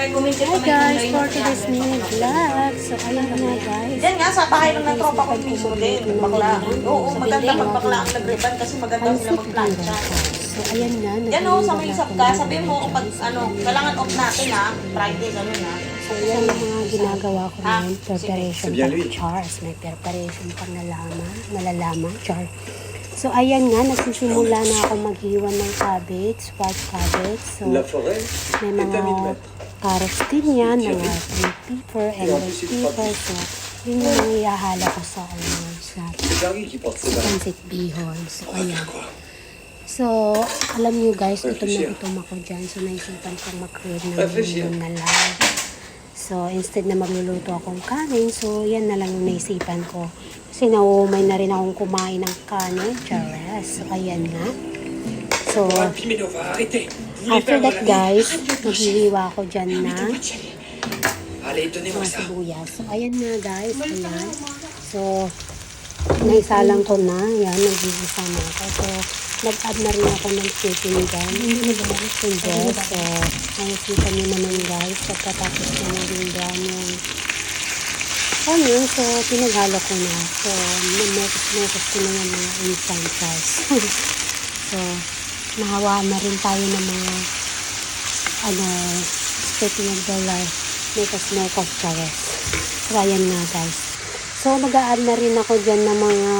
Hi guys, for today's mini vlog. So, ayan na guys. Diyan nga, sa bahay lang ng tropa ko mismo din. Bakla. Oo, maganda pag bakla ang nagriban kasi maganda sila magplancha. So, ayan na. Yan o, sa may isap ka, ng- mo pag ano, kailangan off natin ha, Friday, gano'n ha. So, yan ang mga ginagawa ko Ah, ngayon. Preparation pang chars. May preparation pang nalaman. Nalalaman, char. So, ayan nga, nagsisimula na ako maghiwa ng cabbage, white cabbage. So, La forêt may est à 1000 mga. Carrots din yan, mga green pepper and red pepper. So, yun yung iyahala ko sa, ano, sa pancit bihon. So, ayan. So, alam niyo guys, gutom na gutom ako dyan. So, naisipan kong mag-create ng bihon na lang. So, instead na magluluto akong kanin, so yan na lang yung naisipan ko. Kasi nauumay na rin akong kumain ng kanin, charas. So, ayan nga. So, after that guys, maghihiwa ako dyan na mga sibuyas. So, ayan nga guys. Ayan. So, naisalang ko na. Yan, nagigisa na ako. So, nag-add na rin ako ng chicken dyan. Hindi So, nakikita niyo naman guys. Pagkatapos na naging brown yung onion. So, pinaghalo ko na. So, mekos-mekos ko na yung mga instant sauce. so, nahawaan na rin tayo ng mga ano, speaking of dollar, mekos mekos chares. So, ayan nga guys. So, mag-a-add na rin ako dyan ng mga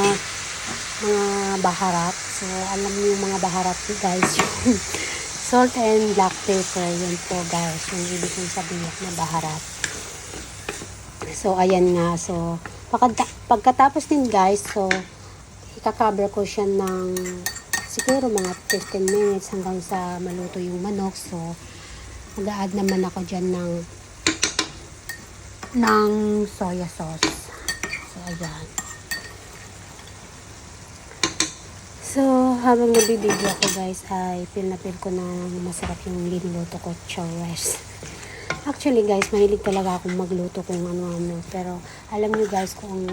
mga baharat. So, alam niyo yung mga baharat guys. Salt and black pepper. Yun po guys. Yung ibig kong sabihin na baharat. So, ayan nga. So, pagkata- pagkatapos din guys, so, ika-cover ko siya ng siguro mga 15 minutes hanggang sa maluto yung manok. So, mag-a-add naman ako dyan ng ng soya sauce. So, ayan. So, habang nabibidyo ako guys, ay feel na feel ko na masarap yung linuluto ko, chores. Actually guys, mahilig talaga akong magluto kung ano-ano. Pero, alam niyo guys, kung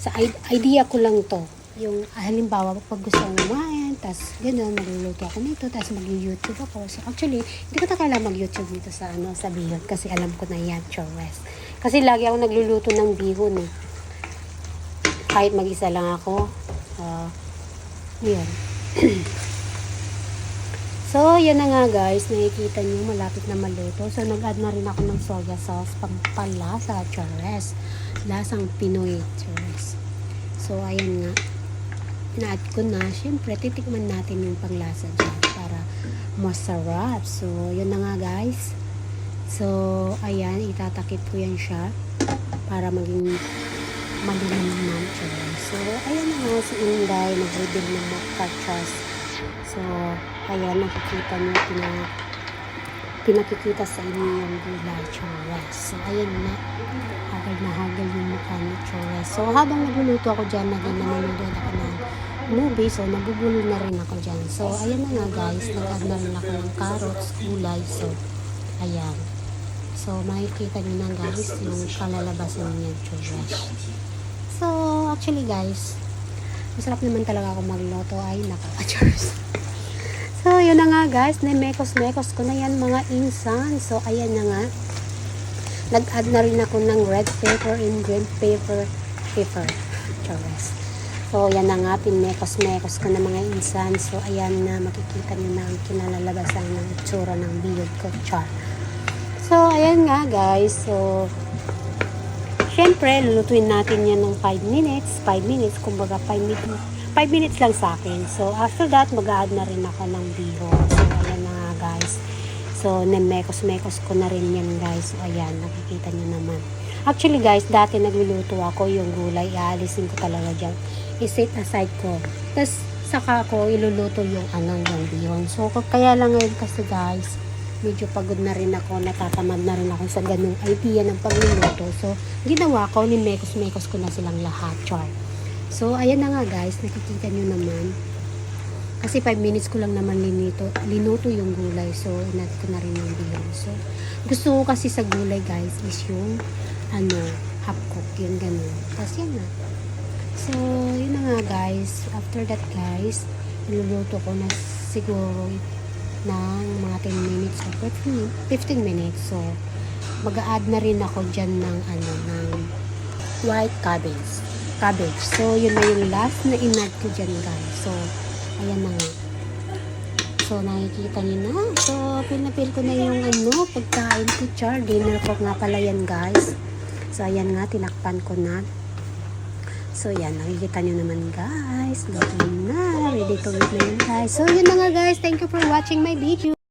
sa idea ko lang to, yung ah, halimbawa, pag gusto kong kumain, tas gano'n, magluluto ako nito, tas mag-YouTube ako. So, actually, hindi ko kailangan mag-YouTube dito sa, ano, sa bihon, kasi alam ko na yan, chores. Kasi lagi ako nagluluto ng bihon eh. Kahit mag-isa lang ako, ah, yun. so, yan na nga guys. Nakikita nyo, malapit na maluto. So, nag-add na rin ako ng soya sauce pang palasa, chores. Lasang Pinoy, chores. So, ayan nga. Na-add ko na. Siyempre, titikman natin yung panglasa dyan para masarap. So, yun na nga guys. So, ayan, itatakip ko yan siya para maging malinamnam siya. So, ayan na nga si Inday, nag-reveal ng makachas. So, ayan, nakikita niyo, pina, pinakikita sa inyo yung gulay So, ayan na, hagal na hagal yung mukha ni chores. So, habang nagluluto ako dyan, naging nanonood ako ng movie, so nabubulo na rin ako dyan. So, ayan na nga guys, nag-add na rin ako ng carrots, gulay, so, ayan. So, makikita nyo na guys, yung kalalabasan niya chores. So, actually guys, masarap naman talaga ako magloto. Ay, nakaka-chars. So, yun na nga guys. Namekos-mekos ko na yan mga insan. So, ayan na nga. Nag-add na rin ako ng red pepper and green pepper. Pepper. Chores. So, yan na nga. Pinmekos-mekos ko na mga insan. So, ayan na. Makikita nyo na ang kinalalabasan ng itsura ng biyod ko. Char. So, ayan nga guys. So, Siyempre, lulutuin natin yan ng 5 minutes. 5 minutes, kumbaga 5 minutes. 5 minutes lang sa akin. So, after that, mag-add na rin ako ng bihon. So, ayan na nga guys. So, nemekos-mekos ko na rin yan guys. Ayan, nakikita nyo naman. Actually guys, dati nagluluto ako yung gulay. Ialisin ko talaga dyan. I-set aside ko. Tapos, saka ko iluluto yung ano, yung bihon. So, kaya lang ngayon kasi guys, medyo pagod na rin ako, natatamad na rin ako sa ganung idea ng pagluluto. So, ginawa ko, nimekos-mekos ko na silang lahat, char. So, ayan na nga guys, nakikita nyo naman. Kasi 5 minutes ko lang naman linito, linuto yung gulay. So, inat ko na rin yung bihon. So, gusto ko kasi sa gulay guys is yung, ano, half cook, yung ganun. Tapos yan na. So, yun na nga guys. After that guys, niluluto ko na siguro ng mga 10 minutes or 15 15 minutes. So, mag-add na rin ako dyan ng ano, ng white cabbage. Cabbage. So, yun na yung last na in-add ko dyan, guys. So, ayan na nga. So, nakikita niyo na. So, pinapil ko na yung ano, pagkain ko, char. Dinner ko nga pala yan, guys. So, ayan nga, tinakpan ko na. So, yan. Nakikita nyo naman, guys. Luto na. Ready to eat na yun, guys. So, yun na nga, guys. Thank you for watching my video.